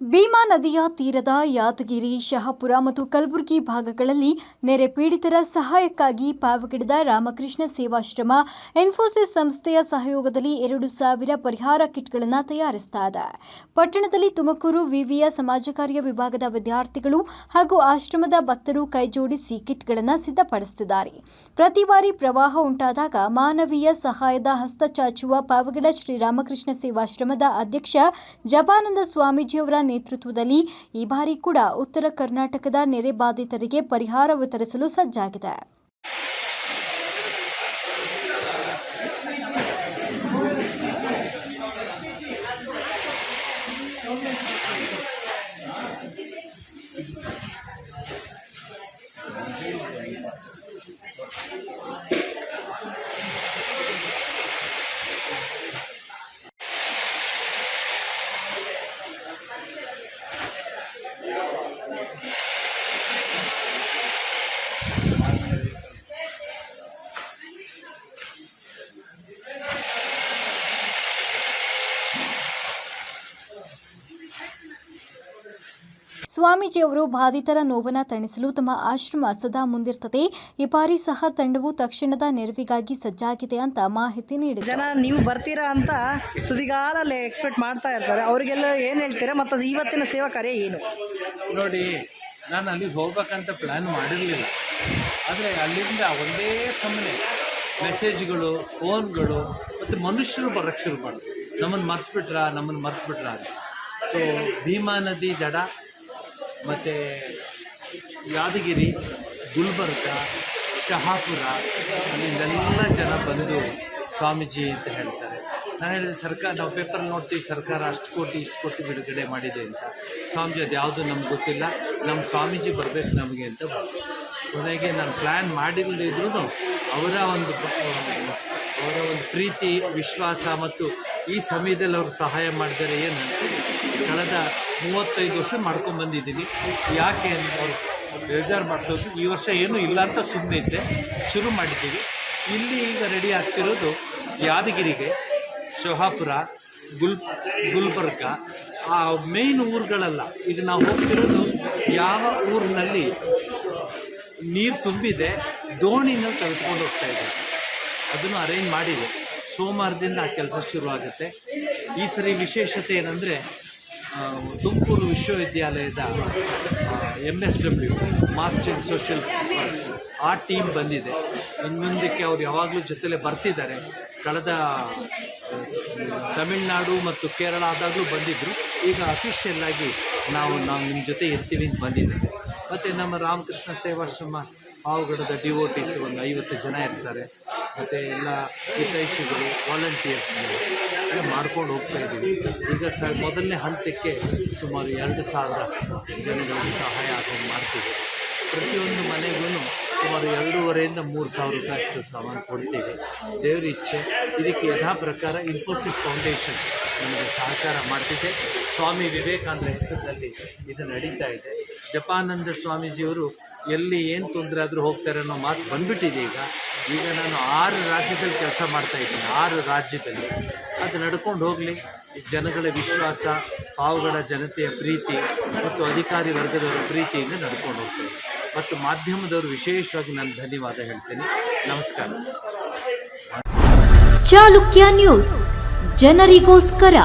ಭೀಮಾ ನದಿಯ ತೀರದ ಯಾದಗಿರಿ, ಶಹಾಪುರ ಮತ್ತು ಕಲಬುರಗಿ ಭಾಗಗಳಲ್ಲಿ ನೆರೆ ಪೀಡಿತರ ಸಹಾಯಕ್ಕಾಗಿ ಪಾವಗಿಡದ ರಾಮಕೃಷ್ಣ ಸೇವಾಶ್ರಮ, ಇನ್ಫೋಸಿಸ್ ಸಂಸ್ಥೆಯ ಸಹಯೋಗದಲ್ಲಿ ಎರಡು ಸಾವಿರ ಪರಿಹಾರ ಕಿಟ್ಗಳನ್ನು ತಯಾರಿಸ್ತಾ ಇದೆ. ಪಟ್ಟಣದಲ್ಲಿ ತುಮಕೂರು ವಿವಿಯ ಸಮಾಜ ಕಾರ್ಯ ವಿಭಾಗದ ವಿದ್ಯಾರ್ಥಿಗಳು ಹಾಗೂ ಆಶ್ರಮದ ಭಕ್ತರು ಕೈಜೋಡಿಸಿ ಕಿಟ್ಗಳನ್ನು ಸಿದ್ಧಪಡಿಸುತ್ತಿದ್ದಾರೆ ಪ್ರತಿ ಬಾರಿ ಪ್ರವಾಹ ಉಂಟಾದಾಗ ಮಾನವೀಯ ಸಹಾಯದ ಹಸ್ತ ಚಾಚುವ ಪಾವಗಡ ಶ್ರೀರಾಮಕೃಷ್ಣ ಸೇವಾಶ್ರಮದ ಅಧ್ಯಕ್ಷ ಜಪಾನಂದ ಸ್ವಾಮೀಜಿಯವರ ನೇತೃತ್ವದಲ್ಲಿ ಈ ಬಾರಿ ಕೂಡ ಉತ್ತರ ಕರ್ನಾಟಕದ ನೆರೆ ಬಾಧಿತರಿಗೆ ಪರಿಹಾರ ವಿತರಿಸಲು ಸಜ್ಜಾಗಿದೆ. ಸ್ವಾಮೀಜಿಯವರು ಬಾಧಿತರ ನೋವನ್ನ ತಣಿಸಲು ತಮ್ಮ ಆಶ್ರಮ ಸದಾ ಮುಂದಿರ್ತದೆ. ಈ ಬಾರಿ ಸಹ ತಂಡವು ತಕ್ಷಣದ ನೆರವಿಗಾಗಿ ಸಜ್ಜಾಗಿದೆ ಅಂತ ಮಾಹಿತಿ ನೀಡಿದರು. ಜನ ನೀವು ಬರ್ತೀರಾ ಅಂತ ತುದಿಗಾಲಲ್ಲಿ ಎಕ್ಸ್ಪೆಕ್ಟ್ ಮಾಡ್ತಾ ಇರ್ತಾರೆ. ಅವರಿಗೆಲ್ಲ ಏನು ಹೇಳ್ತೀರಾ? ಮತ್ತು ಇವತ್ತಿನ ಸೇವಾ ಕಾರ್ಯ ಏನು? ನೋಡಿ ನಾನು ಅಲ್ಲಿಗೆ ಹೋಗ್ಬೇಕಂತ ಪ್ಲ್ಯಾನ್ ಮಾಡಿರಲಿಲ್ಲ. ಆದರೆ ಅಲ್ಲಿಂದ ಒಂದೇ ಸಮನೆ ಮೆಸೇಜ್ಗಳು ಫೋನ್ಗಳು ಮತ್ತು ಮನುಷ್ಯರು ಬರೋಕ್ಕೆ ಶುರು ಮಾಡಿದ್ರು ನಮ್ಮನ್ನು ಮರ್ತುಬಿಟ್ರ? ನಮ್ಮನ್ನು ಮರ್ತುಬಿಟ್ರ ಅಂತ. ಸೊ ಭೀಮಾ ನದಿ ದಡ ಮತ್ತು ಯಾದಗಿರಿ, ಗುಲ್ಬರ್ಗ, ಶಹಾಪುರ ಅಲ್ಲಿಂದೆಲ್ಲ ಜನ ಬಂದು ಸ್ವಾಮೀಜಿ ಅಂತ ಹೇಳ್ತಾರೆ. ನಾನು ಹೇಳಿದೆ, ಸರ್ಕಾರ, ನಾವು ಪೇಪರ್ ನೋಡ್ತೀವಿ, ಸರ್ಕಾರ ಅಷ್ಟು ಕೋಟಿ, ಇಷ್ಟು ಕೋಟಿ ಬಿಡುಗಡೆ ಮಾಡಿದೆ ಅಂತ. ಸ್ವಾಮೀಜಿ, ಅದು ಯಾವುದು ನಮ್ಗೆ ಗೊತ್ತಿಲ್ಲ. ನಮ್ಮ ಸ್ವಾಮೀಜಿ ಬರಬೇಕು ನಮಗೆ ಅಂತ. ಕೊನೆಗೆ ನಾನು ಪ್ಲ್ಯಾನ್ ಮಾಡಿಲ್ಲದಿದ್ರು ಅವರ ಒಂದು ಅವರ ಒಂದು ಪ್ರೀತಿ, ವಿಶ್ವಾಸ ಮತ್ತು ಈ ಸಮಯದಲ್ಲಿ ಅವರು ಸಹಾಯ ಮಾಡಿದರೆ ಏನು ಕಳೆದ ಮೂವತ್ತೈದು ವರ್ಷ ಮಾಡ್ಕೊಂಡು ಬಂದಿದ್ದೀನಿ. ಯಾಕೆ ಅವ್ರು ಬೇಜಾರು ಮಾಡಿಸೋದು. ಈ ವರ್ಷ ಏನೂ ಇಲ್ಲ ಅಂತ ಸುಮ್ಮನೆ ಇದ್ದೆ. ಶುರು ಮಾಡಿದ್ದೀವಿ. ಇಲ್ಲಿ ಈಗ ರೆಡಿ ಆಗ್ತಿರೋದು ಯಾದಗಿರಿಗೆ, ಶೋಹಾಪುರ, ಗುಲ್, ಗುಲ್ಬರ್ಗ. ಆ ಮೇಯ್ನ್ ಊರುಗಳಲ್ಲ. ಈಗ ನಾವು ಹೋಗ್ತಿರೋದು ಯಾವ ಊರಿನಲ್ಲಿ ನೀರು ತುಂಬಿದೆ, ದೋಣಿನ ತೆಗೆದುಕೊಂಡು ಹೋಗ್ತಾ ಇದ್ದಾರೆ ಅದನ್ನು ಅರೇಂಜ್ ಮಾಡಿದೆ. ಸೋಮವಾರದಿಂದ ಆ ಕೆಲಸ ಶುರುವಾಗುತ್ತೆ. ಈ ಸರಿ ವಿಶೇಷತೆ ಏನಂದರೆ ತುಮಕೂರು ವಿಶ್ವವಿದ್ಯಾಲಯದ M S W master in social works ಆ ಟೀಮ್ ಬಂದಿದೆ. ಇನ್ನು ಮುಂದಕ್ಕೆ ಅವ್ರು ಯಾವಾಗಲೂ ಜೊತೆಲೆ ಬರ್ತಿದ್ದಾರೆ. ಕಳೆದ ತಮಿಳುನಾಡು ಮತ್ತು ಕೇರಳ ಆದಾಗಲೂ ಬಂದಿದ್ದರು ಈಗ ಅಫಿಷಿಯಲ್ಲಾಗಿ ನಾವು ನಾವು ನಿಮ್ಮ ಜೊತೆ ಇರ್ತೀವಿ ಅಂತ ಬಂದಿದ್ದೇವೆ ಮತ್ತು ನಮ್ಮ ರಾಮಕೃಷ್ಣ ಸೇವಾಶ್ರಮ, ಪಾವಗಡದ ಸಿ ಒಂದು ಐವತ್ತು ಜನ ಇರ್ತಾರೆ. ಮತ್ತು ಎಲ್ಲ ಹಿತೈಷಿಗಳು ವಾಲಂಟಿಯರ್ಸ್ಗಳು ಎಲ್ಲ ಮಾಡ್ಕೊಂಡು ಹೋಗ್ತಾ ಇದ್ದೀವಿ. ಈಗ ಸ ಮೊದಲನೇ ಹಂತಕ್ಕೆ ಸುಮಾರು ಎರಡು ಸಾವಿರ ಜನಗಳಿಗೆ ಸಹಾಯ ಆಗೋದು ಮಾಡ್ತೀವಿ ಪ್ರತಿಯೊಂದು ಮನೆಗೂ ಸುಮಾರು ಎರಡೂವರೆಯಿಂದ ಮೂರು ಸಾವಿರ ರೂಪಾಯಿ ಅಷ್ಟು ಸಾಮಾನು ಕೊಡ್ತೀವಿ. ದೇವರ ಇಚ್ಛೆ. ಇದಕ್ಕೆ ಯಥಾ ಪ್ರಕಾರ ಇನ್ಫೋಸಿಸ್ ಫೌಂಡೇಶನ್ ನಮಗೆ ಸಹಕಾರ ಮಾಡ್ತಿದೆ. ಸ್ವಾಮಿ ವಿವೇಕಾನಂದ ಹೆಸರಿನಲ್ಲಿ ಇದು ನಡೀತಾ ಇದೆ. ಜಪಾನಂದ ಸ್ವಾಮೀಜಿಯವರು ಎಲ್ಲಿ ಏನು ತೊಂದರೆ ಆದರೂ ಹೋಗ್ತಾರೆ ಅನ್ನೋ ಮಾತು ಬಂದ್ಬಿಟ್ಟಿದೆ ಈಗ. ಈಗ ನಾನು ಆರು ರಾಜ್ಯದಲ್ಲಿ ಕೆಲಸ ಮಾಡ್ತಾ ಇದ್ದೀನಿ, ಆರು ರಾಜ್ಯದಲ್ಲಿ. ಅದು ನಡ್ಕೊಂಡು ಹೋಗಲಿ. ಜನಗಳ ವಿಶ್ವಾಸ ಹಾವುಗಳ ಜನತೆಯ ಪ್ರೀತಿ ಮತ್ತು ಅಧಿಕಾರಿ ವರ್ಗದವರ ಪ್ರೀತಿಯಿಂದ ನಡ್ಕೊಂಡು ಹೋಗ್ತೀನಿ. ಮತ್ತು ಮಾಧ್ಯಮದವರು ವಿಶೇಷವಾಗಿ ನಾನು ಧನ್ಯವಾದ ಹೇಳ್ತೇನೆ. ನಮಸ್ಕಾರ. ಚಾಲುಕ್ಯ ನ್ಯೂಸ್, ಜನರಿಗೋಸ್ಕರ.